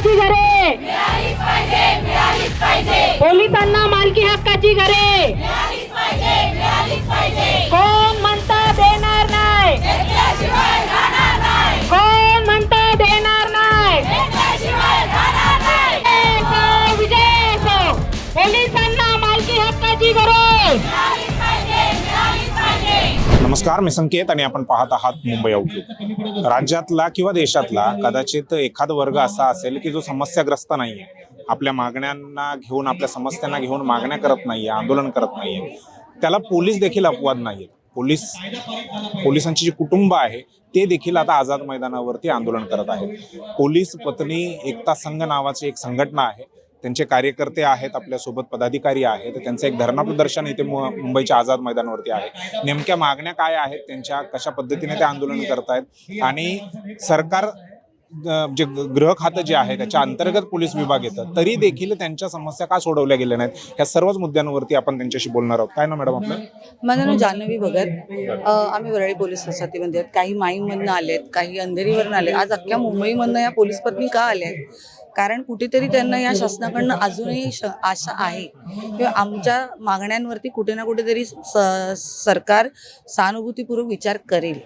हक्काची घरे. पोलिसांना मालकी हक्काची घरे. नमस्कार मी संकेत आणि आपण पाहत आहात मुंबई आउटलुक राज्यातला किंवा देशातला कदाचित एखादा वर्ग असा असेल की जो समस्याग्रस्त नाहीये. आपल्या मागण्यांना घेऊन आपल्या समस्यांना घेऊन मागण्या करत नाहीये आंदोलन करत नाहीये. त्याला पोलीस देखील अपवाद नाहीये. पोलीस पोलिसांची जी कुटुंब आहे ते देखील आता आझाद मैदानावरती आंदोलन करत आहेत. पोलीस पत्नी एकता संघ नावाची एक संघटना आहे. त्यांचे कार्यकर्ते आहेत आपल्यासोबत पदाधिकारी आहेत त्यांचं एक धरणा प्रदर्शन इथे मुंबईच्या आझाद मैदानावरती आहे. नेमक्या मागण्या काय आहेत त्यांच्या कशा पद्धतीने ते आंदोलन करतायत आणि सरकार जे गृह खातं जे आहे त्याच्या अंतर्गत पोलीस विभाग येतं तरी देखील त्यांच्या समस्या का सोडवल्या गेल्या नाहीत ह्या सर्वच मुद्द्यांवरती आपण त्यांच्याशी बोलणार आहोत. काय ना मॅडम आपलं? माझं नाव जान्हवी भगत. आम्ही वरळी पोलीस वसाहतीमध्ये आहेत. काही माईमधनं आलेत काही अंधेरीवरून आले आज अख्ख्या मुंबईमधनं या पोलीस पत्नी का आल्या आहेत? कारण कुठेतरी त्यांना या शासनाकडनं अजूनही आशा आहे. किंवा आमच्या मागण्यांवरती कुठे ना कुठेतरी स सरकार सहानुभूतीपूर्वक विचार करेल.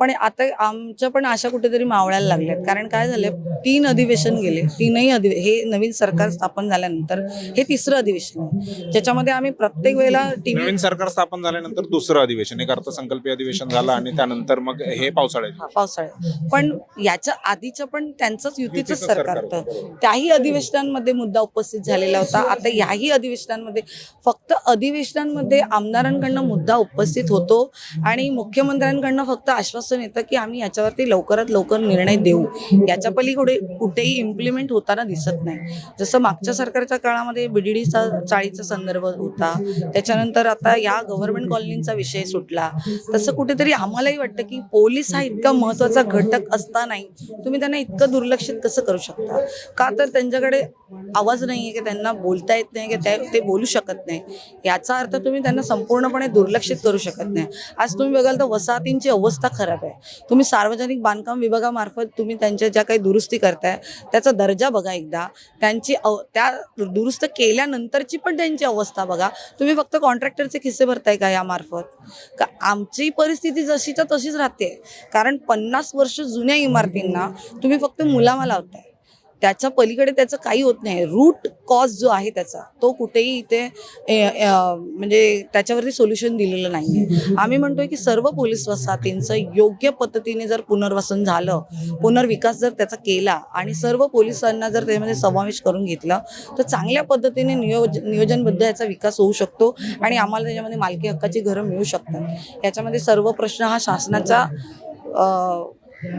पण आता आमच्या पण आशा कुठेतरी मावळायला लागल्यात. कारण काय झालं तीन अधिवेशन गेले. तीनही अधिवे हे नवीन सरकार स्थापन झाल्यानंतर हे तिसरं अधिवेशन आहे. ज्याच्यामध्ये आम्ही प्रत्येक वेळेला नवीन सरकार स्थापन झाल्यानंतर दुसरं अधिवेशन एक अर्थसंकल्पीय अधिवेशन झालं आणि त्यानंतर मग हे पावसाळ्यात. हा, पावसाळ्यात. पण याच्या आधीचं पण त्यांचंच युतीचं युतीचंच सरकार होतं, त्याही अधिवेशनांमध्ये मुद्दा उपस्थित झालेला होता. आता याही अधिवेशनांमध्ये फक्त अधिवेशनांमध्ये आमदारांकडनं मुद्दा उपस्थित होतो आणि मुख्यमंत्र्यांकडनं फक्त आश्वासन येतं की आम्ही याच्यावरती लवकरात लवकर निर्णय देऊ. याच्या पलीकडे कुठेही इम्प्लिमेंट होताना दिसत नाही. जसं मागच्या सरकारच्या काळामध्ये बीडीडीचा चाळीचा संदर्भ होता. त्याच्यानंतर आता या गव्हर्नमेंट कॉलनीचा विषय सुटला. तसं कुठेतरी आम्हालाही वाटतं की पोलीस हा इतका महत्त्वाचा घटक असतानाही तुम्ही त्यांना इतकं दुर्लक्षित कसं करू शकता? का तर त्यांच्याकडे आवाज नाही आहे की त्यांना बोलता येत नाही की त्या- ते बोलू शकत नाही. याचा अर्थ तुम्ही त्यांना संपूर्णपणे दुर्लक्षित करू शकत नाही. आज तुम्ही बघाल तर वसाहतींची अवस्था खराब आहे. तुम्ही सार्वजनिक बांधकाम विभागामार्फत तुम्ही त्यांच्या ज्या काही दुरुस्ती करताय त्याचा दर्जा बघा एकदा. त्यांची अव- त्या दुरुस्त केल्यानंतरची पण त्यांची अवस्था बघा. तुम्ही फक्त कॉन्ट्रॅक्टरचे खिस्से भरताय का यामार्फत? का आमची परिस्थिती जशीच्या तशीच राहते. कारण पन्नास वर्ष जुन्या इमारतींना तुम्ही फक्त मुलामा लावताय. त्याच्या पलीकडे त्याचं काही होत नाही. रूट कॉज जो आहे त्याचा तो कुठेही इथे ए, म्हणजे त्याच्यावरती सोल्युशन दिलेलं नाही आहे आम्ही म्हणतोय की सर्व पोलीस वसाहतींचं योग्य पद्धतीने जर पुनर्वसन झालं पुनर्विकास जर त्याचा केला आणि सर्व पोलिसांना जर त्यामध्ये समावेश करून घेतला तर चांगल्या पद्धतीने नियोज नियोजनबद्ध याचा विकास होऊ शकतो आणि आम्हाला त्याच्यामध्ये मालकी हक्काची घरं मिळू शकतात. याच्यामध्ये सर्व प्रश्न हा शासनाचा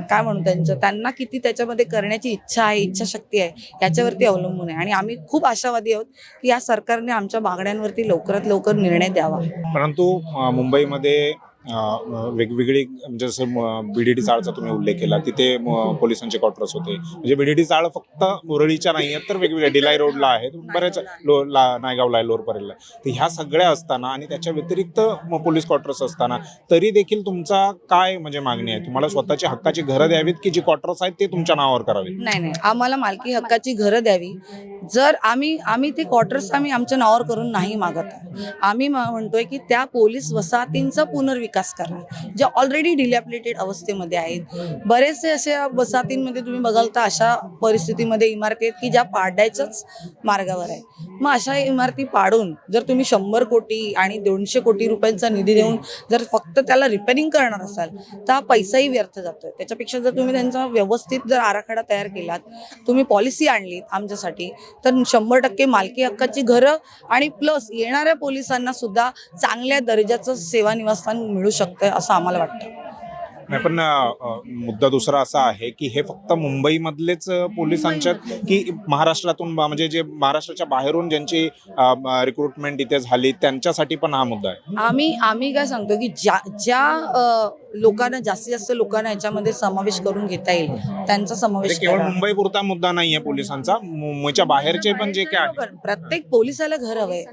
काय म्हणू त्यांचं? त्यांना किती त्याच्यामध्ये करण्याची इच्छा आहे इच्छाशक्ती आहे याच्यावरती अवलंबून आहे. आणि आम्ही खूप आशावादी आहोत की या सरकारने आमच्या मागण्यांवरती लवकरात लवकर निर्णय द्यावा. परंतु मुंबईमध्ये अं, वेगवेगळी म्हणजे जसं बीडीडी चाळचा तुम्ही उल्लेख केला तिथे पोलिसांचे क्वार्टर्स होते. म्हणजे बीडीडी चाळ फक्त मुरळीच्या नाही आहेत तर वेगवेगळ्या डिलाई रोडला आहेत बऱ्याच लो ला नायगावला आहे लोरपर्यंतला तर ह्या सगळ्या असताना आणि त्याच्या व्यतिरिक्त पोलीस क्वार्टर्स असताना तरी देखील तुमचा काय म्हणजे मागणी आहे? तुम्हाला स्वतःची हक्काची घरं द्यावीत की जी क्वार्टर्स आहेत ते तुमच्या नावावर करावी नाही नाही. आम्हाला मालकी हक्काची घरं द्यावी. जर आम्ही आम्ही ते क्वार्टर्स आम्ही आमच्या नावावर करून नाही मागत आहे आम्ही म्हणतोय की त्या पोलीस वसाहतींचा पुनर्विकास करा. ज्या ऑलरेडी डिलॅपलेटेड अवस्थेमध्ये आहेत. बरेचसे असे वसाहतींमध्ये तुम्ही बघाल तर अशा परिस्थितीमध्ये इमारती आहेत की ज्या पाडायच्याच मार्गावर आहे मग अशा इमारती पाडून जर तुम्ही शंभर कोटी आणि दोनशे कोटी रुपयांचा निधी देऊन जर फक्त त्याला रिपेरिंग करणार असाल तर हा पैसाही व्यर्थ जातोय. त्याच्यापेक्षा जर तुम्ही त्यांचा व्यवस्थित जर आराखडा तयार केलात तुम्ही पॉलिसी आणलीत आमच्यासाठी तर शंभर टक्के मालकी हक्काची घरं आणि प्लस येणाऱ्या पोलिसांना सुद्धा चांगल्या दर्जाचं सेवा निवासस्थान मिळू शकतं असं आम्हाला वाटतं. नाही पण मुद्दा दुसरा असा आहे की हे फक्त मुंबईमधलेच अ, पोलिसांच्यात की महाराष्ट्रातून म्हणजे जे महाराष्ट्राच्या बाहेरून ज्यांची रिक्रुटमेंट इथे झाली त्यांच्यासाठी पण हा मुद्दा आहे. आम्ही आम्ही काय सांगतो की ज्या ज्या लोकांना जास्तीत जास्त लोकांना याच्यामध्ये समावेश करून घेता येईल. त्यांचा म्हणजे समावेश केवळ करा. मुंबई पुरता मुद्दा नाहीये पोलिसांचा. मुंबईच्या बाहेरचे पण जे काय आहे बरोबर. प्रत्येक पोलिसाला घर हवंय.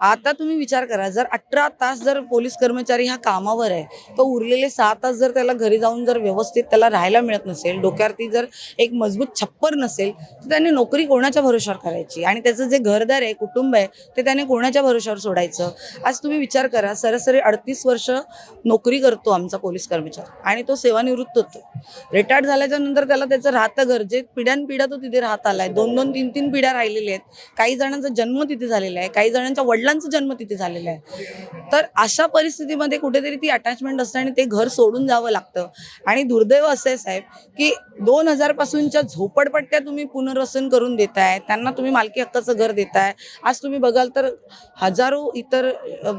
आता तुम्ही विचार करा जर अठरा तास जर पोलीस कर्मचारी हा कामावर आहे तर उरलेले सहा तास जर त्याला घरी जाऊन जर व्यवस्थित त्याला राहायला मिळत नसेल डोक्यावरती जर एक मजबूत छप्पर नसेल तर त्याने नोकरी कोणाच्या भरोशावर करायची? आणि त्याचं जे घरदार आहे कुटुंब आहे ते त्याने कोणाच्या भरोशावर सोडायचं? आज तुम्ही विचार करा सरासरी अडतीस वर्ष नोकरी करतो आमचा पोलीस कर्मचारी. आणि तो सेवानिवृत्त होतो. रिटायर्ड झाल्याच्यानंतर त्याला त्याचं राहतं घर जे पिढ्यानपिढ्या तो तिथे राहत आलाय. दोन दोन तीन तीन पिढ्या राहिलेल्या आहेत. काही जणांचा जन्म तिथे झालेला आहे. काही जणांच्या वडिलांचा जन्म तिथे झालेला आहे. तर अशा परिस्थितीमध्ये कुठेतरी ती अटॅचमेंट असते आणि ते घर सोडून जावं लागतं. आणि दुर्दैव असं आहे साहेब की दोन हजार पासूनच्या झोपडपट्ट्या तुम्ही पुनर्वसन करून देताय. त्यांना तुम्ही मालकी हक्काचं घर देताय. आज तुम्ही बघाल तर हजारो इतर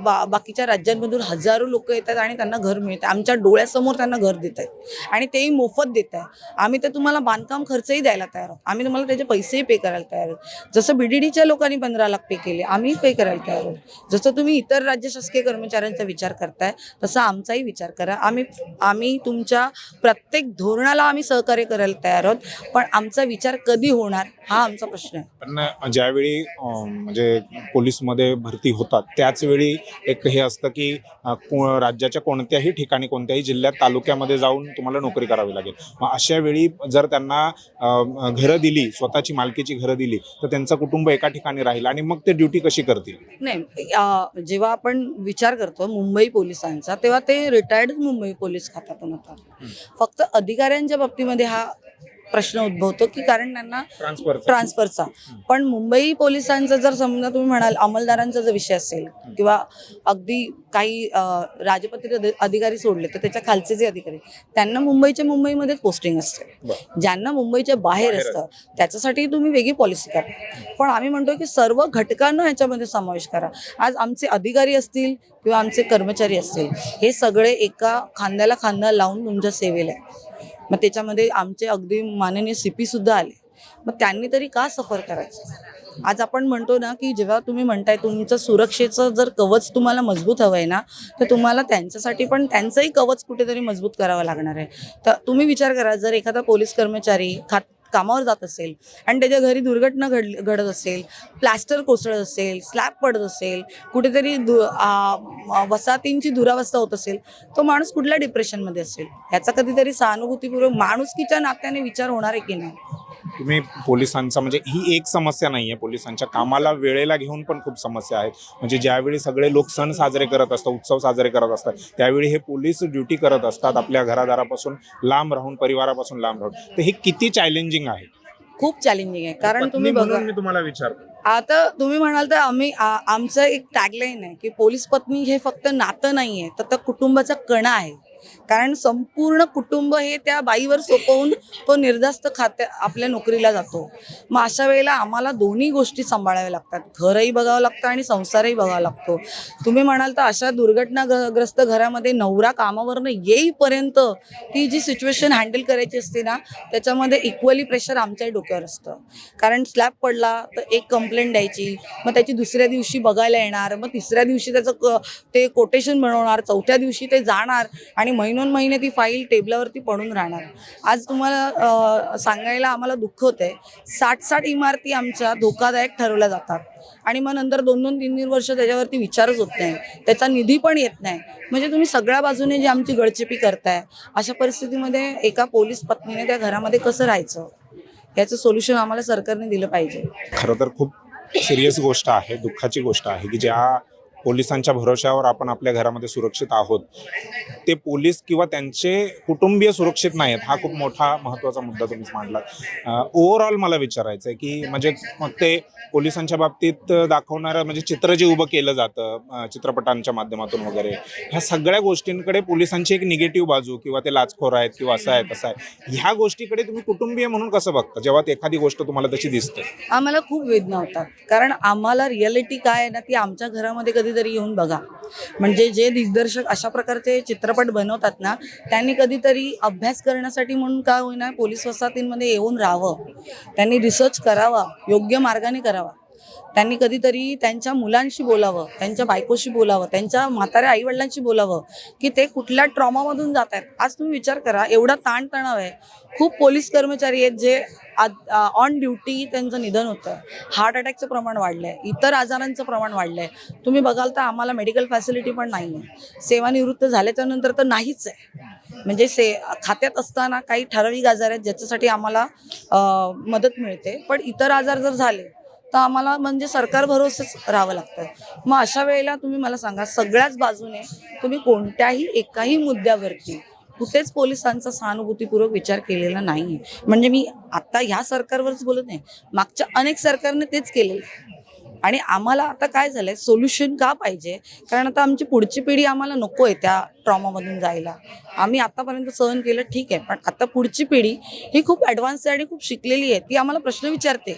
बा बाकीच्या राज्यांमधून हजारो लोक येतात आणि त्यांना घर मिळतं. आमच्या डोळ्यासमोर त्यांना घर देत आहेत. आणि तेही मोफत देत आहे आम्ही तर तुम्हाला बांधकाम खर्चही द्यायला तयार आहोत. आम्ही तुम्हाला त्याचे पैसेही पे करायला तयार आहोत. जसं बीडीडीच्या लोकांनी पंधरा लाख पे केले आम्ही पे करायला तयार आहोत. जसं तुम्ही इतर राज्य शासकीय कर्मचाऱ्यांचा विचार करताय तसा आमचाही विचार करा. आम्ही आम्ही तुमच्या प्रत्येक धोरणाला आम्ही सहकार्य करायला तयार आहोत. पण आमचा विचार कधी होणार हा आमचा प्रश्न आहे. पण ज्यावेळी म्हणजे पोलीसमध्ये भरती होतात त्याच वेळी एक हे असतं की राज्याच्या कोणत्याही ठिकाणी कोणत्याही जिल्ह्यात तालुक्यामध्ये जाऊन तुम्हाला नोकरी करावी लागेल. मग अशा वेळी जर त्यांना घरं दिली स्वतःची मालकीची घरं दिली तर त्यांचं कुटुंब एका ठिकाणी राहील आणि मग ते ड्युटी कशी करतील? नाही जेव्हा आपण विचार करतो मुंबई पोलिसांचा तेव्हा ते रिटायर्ड मुंबई पोलीस खात्यातून होतात. फक्त अधिकाऱ्यांच्या बाबतीमध्ये हा प्रश्न उद्भवतो की कारण त्यांना ट्रान्सफर ट्रान्सफरचा पण मुंबई पोलिसांचा जर समजा तुम्ही म्हणाल अंमलदारांचा जर विषय असेल किंवा अगदी काही राजपत्रित अधि- अधिकारी सोडले तर त्याच्या खालचे जे अधिकारी त्यांना मुंबईच्या मुंबईमध्येच पोस्टिंग असते. ज्यांना मुंबईच्या बाहेर बाहेर असतं त्याच्यासाठी तुम्ही वेगळी पॉलिसी करा. पण आम्ही म्हणतो की सर्व घटकांना ह्याच्यामध्ये समावेश करा. आज आमचे अधिकारी असतील किंवा आमचे कर्मचारी असतील हे सगळे एका खांद्याला खांदा लावून तुमच्या सेवेला आहे. मग त्याच्यामध्ये आमचे अगदी माननीय सी पी सुद्धा आले. मग त्यांनी तरी का सफर करायचं? आज आपण म्हणतो ना की जेव्हा तुम्ही म्हणताय तुमचं सुरक्षेचं जर कवच तुम्हाला मजबूत हवं आहे ना तर तुम्हाला त्यांच्यासाठी पण त्यांचंही कवच कुठेतरी मजबूत करावं लागणार आहे. तर तुम्ही विचार करा जर एखादा पोलीस कर्मचारी खात कामावर जात असेल आणि त्याच्या घरी दुर्घटना घड घडत असेल प्लॅस्टर कोसळत असेल स्लॅब पडत असेल कुठेतरी दु वसाहतींची दुरावस्था होत असेल तो माणूस कुठल्या डिप्रेशनमध्ये असेल? ह्याचा कधीतरी सहानुभूतीपूर्वक माणुसकीच्या नात्याने विचार होणार आहे की नाही? तुम्ही पोलिसांचा म्हणजे ही एक समस्या नाही आहे पोलिसांच्या कामाला वेळेला घेऊन पण खूप समस्या आहेत. म्हणजे ज्यावेळी सगळे लोक सण साजरे करत असतात उत्सव साजरे करत असतात त्यावेळी हे पोलीस ड्युटी करत असतात आपल्या घरादारापासून लांब राहून परिवारापासून लांब राहून. तर हे किती चॅलेंजिंग आहे? खूप चॅलेंजिंग आहे. कारण तुम्ही बघा मी तुम्हाला विचारतो. आता तुम्ही म्हणाल तर आम्ही आमचं एक टॅगलाईन आहे की पोलीस पत्नी हे फक्त नातं नाही आहे तर कुटुंबाचा कणा आहे. कारण संपूर्ण कुटुंब हे त्या बाईवर सोपवून तो निर्धास्त खात्या आपल्या नोकरीला जातो. मग अशा वेळेला आम्हाला दोन्ही गोष्टी सांभाळाव्या लागतात. घरही बघावं लागतं आणि संसारही बघावा लागतो. तुम्ही म्हणाल तर अशा दुर्घटनाग्रस्त घरामध्ये नवरा कामावरनं येईपर्यंत ती जी सिच्युएशन हँडल करायची असते ना त्याच्यामध्ये इक्वली प्रेशर आमच्याही डोक्यावर असतं. कारण स्लॅब पडला तर एक कंप्लेंट द्यायची मग त्याची दुसऱ्या दिवशी बघायला येणार मग तिसऱ्या दिवशी त्याचं ते कोटेशन बनवणार चौथ्या दिवशी ते जाणार आणि दोन महिने ती फाईल टेबलावरती पडून राहणार. आज तुम्हाला सांगायला आम्हाला दुःख होतंय. साठ साठ इमारती आमच्या धोकादायक ठरवल्या जातात. आणि मग नंतर दोन दोन तीन तीन वर्ष त्याच्यावरती विचारच होत नाही. त्याचा निधी पण येत नाही. म्हणजे तुम्ही सगळ्या बाजूने जी आमची गळचेपी करताय अशा परिस्थितीमध्ये एका पोलीस पत्नीने त्या घरामध्ये कसं राहायचं? याचं सोल्युशन आम्हाला सरकारने दिलं पाहिजे. खरं तर खूप सिरियस गोष्ट आहे दुःखाची गोष्ट आहे की ज्या पोलिसांच्या भरोश्यावर आपण आपल्या घरामध्ये सुरक्षित आहोत. ते पोलीस किंवा त्यांचे कुटुंबीय सुरक्षित नाहीत हा खूप मोठा महत्त्वाचा मुद्दा तुम्हीच मांडला ओव्हरऑल मला विचारायचं आहे की म्हणजे मग ते पोलिसांच्या बाबतीत दाखवणारं म्हणजे चित्र जे उभं केलं जातं चित्रपटांच्या माध्यमातून वगैरे ह्या सगळ्या गोष्टींकडे पोलिसांची एक निगेटिव्ह बाजू किंवा ते लाचखोर आहेत किंवा असं आहे तसं आहे ह्या गोष्टीकडे तुम्ही कुटुंबीय म्हणून कसं बघता? जेव्हा एखादी गोष्ट तुम्हाला तशी दिसते. आम्हाला खूप वेदना होतात. कारण आम्हाला रियालिटी काय आहे ना ती आमच्या घरामध्ये कधी कधीतरी येऊन बघा. म्हणजे जे दिग्दर्शक अशा प्रकारचे चित्रपट बनवतात ना त्यांनी कधीतरी अभ्यास करण्यासाठी म्हणून काय होईना पोलीस वसाहतींमध्ये येऊन राहावं. त्यांनी रिसर्च करावा योग्य मार्गाने करावा. त्यांनी कधीतरी त्यांच्या मुलांशी बोलावं त्यांच्या बायकोशी बोलावं त्यांच्या म्हाताऱ्या आईवडिलांशी बोलावं की ते कुठल्या ट्रॉमामधून जात आहेत आज तुम्ही विचार करा एवढा ताणतणाव आहे. खूप पोलीस कर्मचारी आहेत जे ऑन ड्युटी त्यांचं निधन होतं. हार्ट अटॅकचं प्रमाण वाढलं आहे इतर आजारांचं प्रमाण वाढलं आहे तुम्ही बघाल तर आम्हाला मेडिकल फॅसिलिटी पण नाही आहे सेवानिवृत्त झाल्याच्यानंतर तर नाहीच आहे. म्हणजे से खात्यात असताना काही ठराविक आजार आहेत ज्याच्यासाठी आम्हाला मदत मिळते. पण इतर आजार जर झाले तर आम्हाला म्हणजे सरकार भरोसेच राहावं लागतं. मग अशा वेळेला तुम्ही मला सांगा सगळ्याच बाजूने तुम्ही कोणत्याही एकाही मुद्द्यावरती कुठेच पोलिसांचा सहानुभूतीपूर्वक विचार केलेला नाही म्हणजे मी आता ह्या सरकारवरच बोलत नाही. मागच्या अनेक सरकारने तेच केले आणि आम्हाला आता काय झालंय सोल्युशन का पाहिजे? कारण आता आमची पुढची पिढी आम्हाला नको आहे त्या ट्रॉमामधून जायला. आम्ही आतापर्यंत सहन केलं ठीक आहे. पण आता पुढची पिढी ही खूप ॲडव्हान्स आहे आणि खूप शिकलेली आहे. ती आम्हाला प्रश्न विचारते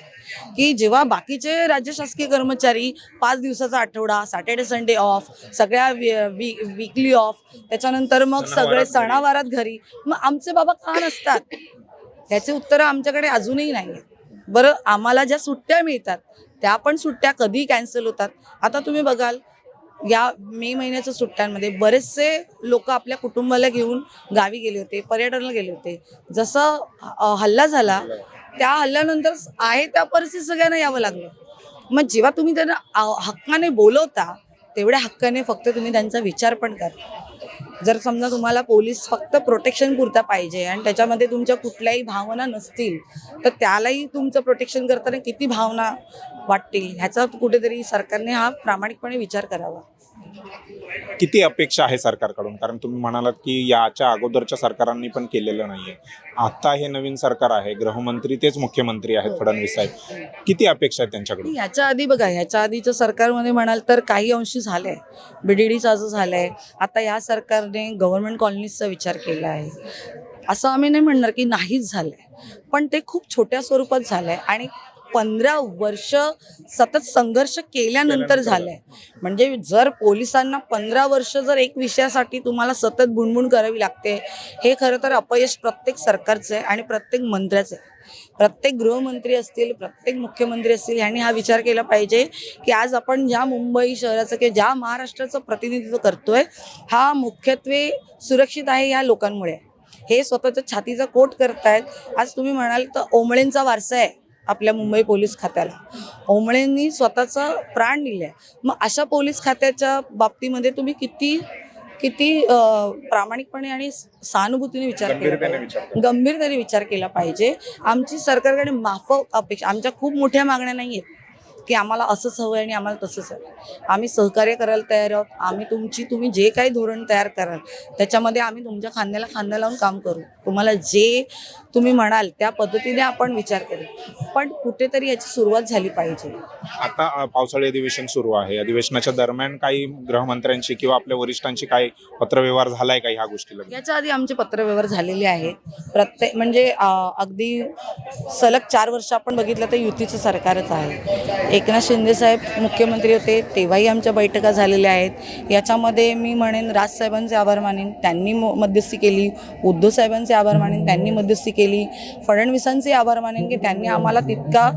की जेव्हा बाकीचे राज्य शासकीय कर्मचारी पाच दिवसाचा आठवडा सॅटर्डे संडे ऑफ सगळ्या वीकली ऑफ त्याच्यानंतर मग सगळे सणावारात घरी. सणावारात घरी. मग आमचे बाबा का नसतात? त्याचे उत्तरं आमच्याकडे अजूनही नाही आहेत बरं आम्हाला ज्या सुट्ट्या मिळतात त्या पण सुट्ट्या कधी कॅन्सल होतात? आता तुम्ही बघाल या मे महिन्याच्या सुट्ट्यांमध्ये बरेचसे लोक आपल्या कुटुंबाला घेऊन गावी गेले होते पर्यटनाला गेले होते. जसं हल्ला झाला त्या हल्ल्यानंतर आहे त्या परिस्थितीत सगळ्यांना यावं लागलं. मग जेव्हा तुम्ही त्यांना हक्काने बोलवता तेवढ्या हक्काने फक्त तुम्ही त्यांचा विचार पण करा. जर समजा तुम्हाला पोलीस फक्त प्रोटेक्शन पुरता पाहिजे आणि त्याच्यामध्ये तुमच्या कुठल्याही भावना नसतील तर त्यालाही तुमचं प्रोटेक्शन करताना किती भावना वाटतील ह्याचा कुठेतरी सरकारने हा प्रामाणिकपणे विचार करावा. किती अपेक्षा आहे सरकारकडून? कारण तुम्ही म्हणालात की याच्या अगोदरच्या सरकारांनी पण केलेलं नाहीये. आता हे नवीन सरकार आहे गृहमंत्री तेच मुख्यमंत्री आहेत फडणवीस साहेब. किती अपेक्षा आहेत त्यांच्याकडून? याच्या आधी बघा याच्या आधीच्या सरकारमध्ये म्हणाल तर काही अंशी झालंय. बीडीडीचं असं झालंय आता या सरकारने गव्हर्नमेंट कॉलनीजचा विचार केला आहे. असं आम्ही नाही म्हणणार की नाहीच झालंय. पण ते खूप छोट्या स्वरूपात झालंय आणि पंधरा वर्ष सतत संघर्ष केल्यानंतर झालंय. म्हणजे जर पोलिसांना पंधरा वर्ष जर एक विषयासाठी तुम्हाला सतत बुणबुण करावी लागते हे खरं तर अपयश प्रत्येक सरकारचं आहे आणि प्रत्येक मंत्र्याचं आहे. प्रत्येक गृहमंत्री असतील प्रत्येक मुख्यमंत्री असतील यांनी हा विचार केला पाहिजे की आज आपण ज्या मुंबई शहराचं किंवा ज्या महाराष्ट्राचं प्रतिनिधित्व करतोय हा मुख्यत्वे सुरक्षित आहे या लोकांमुळे. हे स्वतःच्या छातीचा कोट करतायत. आज तुम्ही म्हणाल तर ओमळेंचा वारसा आहे. आपल्या मुंबई पोलीस खात्याला ओमळेंनी स्वतःचा प्राण दिले मग अशा पोलीस खात्याच्या बाबतीमध्ये तुम्ही किती किती प्रामाणिकपणे आणि सहानुभूतीने विचार केला गंभीरतेने. विचार करा. गंभीरतेने विचार केला पाहिजे आमची सरकारकडे माफक अपेक्षा आमच्या खूप मोठ्या मागण्या नाही आहेत की आम्हाला असंच हवं आहे आणि आम्हाला तसंच हवं आम्ही सहकार्य करायला तयार आहोत. आम्ही तुमची तुम्ही जे काही धोरण तयार कराल त्याच्यामध्ये आम्ही तुमच्या खांद्याला खांदा लावून काम करू. तुम्हाला जे तुम्ही म्हणाल त्या पद्धतीने आपण विचार करू. पण कुठेतरी याची सुरुवात झाली पाहिजे. आता पावसाळी अधिवेशन सुरू आहे. अधिवेशनाच्या दरम्यान काही गृहमंत्र्यांशी किंवा आपल्या वरिष्ठांशी काही पत्रव्यवहार झालाय का ह्या गोष्टीला? याच्या आधी आमचे पत्रव्यवहार झालेले आहेत प्रत्येक म्हणजे अगदी सलग चार वर्ष आपण बघितलं तर युतीचं सरकारच आहे. एकनाथ शिंदेसाहेब मुख्यमंत्री होते तेव्हाही आमच्या बैठका झालेल्या आहेत. याच्यामध्ये मी म्हणेन राजसाहेबांचे आभार मानेन त्यांनी म- मध्यस्थी केली. उद्धव साहेबांचे आभार मानेन त्यांनी मध्यस्थी केली. फडणवीसांचे आभार मानेन की त्यांनी आम्हाला तितका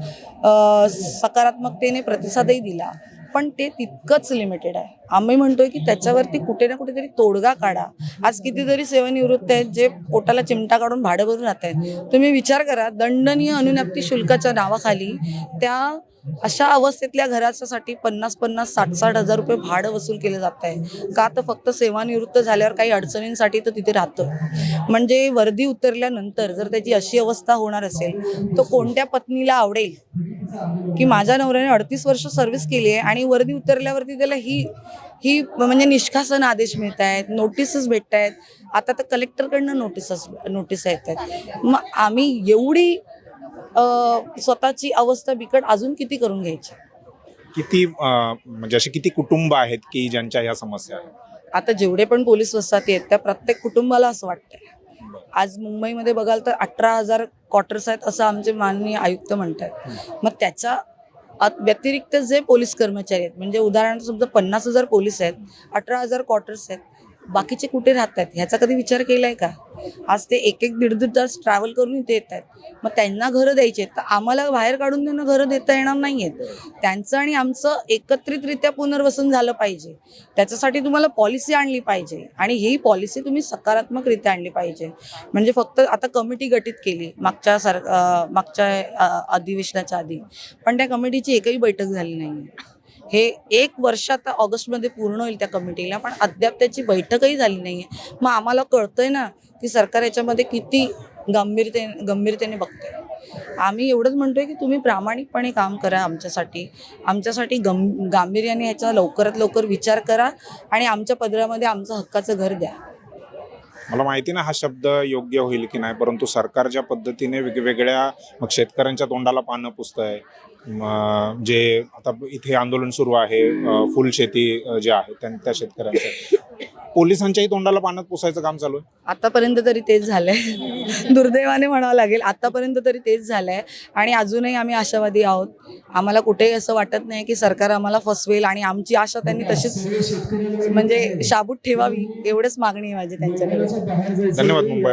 सकारात्मकतेने प्रतिसादही दिला. पण ते तितकंच लिमिटेड आहे. आम्ही म्हणतोय की त्याच्यावरती कुठे ना कुठेतरी तोडगा काढा. आज कितीतरी सेवानिवृत्त आहेत जे पोटाला चिमटा काढून भाडं भरून राहत आहेत तुम्ही विचार करा दंडनीय अनुज्ञप्ती शुल्काच्या नावाखाली त्या अशा अवस्थेतल्या घराच्यासाठी पन्नास पन्नास साठ साठ हजार रुपये भाडं वसूल केलं जात आहे. का तर फक्त सेवानिवृत्त झाल्यावर काही अडचणींसाठी तर तिथे राहतो. म्हणजे वर्दी उतरल्यानंतर जर त्याची अशी अवस्था होणार असेल तर कोणत्या पत्नीला आवडेल? की माझ्या नवऱ्याने अडतीस वर्ष सर्व्हिस केली आहे आणि वर्दी उतरल्यावरती त्याला ही ही म्हणजे निष्कासन आदेश मिळत आहेत नोटीसेस भेटत आहेत. आता तर कलेक्टरकडनं नोटीसेस नोटीस येत आहेत. मग आम्ही एवढी स्वतःची अवस्था बिकट अजून किती करून घ्यायची? किती म्हणजे अशी किती कुटुंब आहेत की ज्यांच्या ह्या समस्या आहेत? आता जेवढे पण पोलीस वसाहती आहेत त्या प्रत्येक कुटुंबाला असं वाटतंय. आज मुंबईमध्ये बघाल तर अठरा हजार क्वार्टर्स आहेत असं आमचे माननीय आयुक्त म्हणतात. मग त्याच्या व्यतिरिक्त जे पोलीस कर्मचारी आहेत म्हणजे उदाहरणार्थ समजा पन्नास हजार पोलीस आहेत अठरा हजार क्वार्टर्स आहेत बाकीचे कुठे राहतात? ह्याचा कधी विचार केलाय का? आज ते एक एक दीड दीड तास ट्रॅव्हल करून इथे येत आहेत मग त्यांना घरं द्यायचे आहेत. तर आम्हाला बाहेर काढून त्यांना घरं देता येणार नाही आहेत त्यांचं आणि आमचं एकत्रितरित्या पुनर्वसन झालं पाहिजे. त्याच्यासाठी तुम्हाला पॉलिसी आणली पाहिजे. आणि ही पॉलिसी तुम्ही सकारात्मकरित्या आणली पाहिजे. म्हणजे फक्त आता कमिटी गठीत केली. मागच्या सर मागच्या अधिवेशनाच्या आधी. पण त्या कमिटीची एकही बैठक झाली नाही हे एक वर्ष आता ऑगस्टमध्ये पूर्ण होईल त्या कमिटीला पण अद्याप त्याची बैठकही झाली नाही आहे मग आम्हाला कळतंय ना की सरकार याच्यामध्ये किती गंभीरते गंभीरतेने बघतंय. आम्ही एवढंच म्हणतोय की तुम्ही प्रामाणिकपणे काम करा आमच्यासाठी. आमच्यासाठी गं गांभीर्याने याचा लवकरात लवकर विचार करा आणि आमच्या पदरामध्ये आमचं हक्काचं घर द्या. मला माहिती ना हा शब्द योग्य होईल की नाही परंतु सरकार ज्या पद्धतीने वेगवेगळ्या मग शेतकऱ्यांच्या तोंडाला पानं पुसत आहे जे आता इथे आंदोलन सुरू आहे अ, फुलशेती अ, जे आहे त्या शेतकऱ्यांचं. पोलिसांच्याही तोंडाला पानं पुसायचं काम चालू आहे? आतापर्यंत तरी तेच झालंय. दुर्दैवाने म्हणावं लागेल आतापर्यंत तरी तेच झालंय. आणि अजूनही आम्ही आशावादी आहोत. आम्हाला कुठेही असं वाटत नाही की सरकार आम्हाला फसवेल आणि आमची आशा त्यांनी तशीच म्हणजे शाबूत ठेवावी एवढंच मागणी आहे माझी त्यांच्याकडे. धन्यवाद मुंबई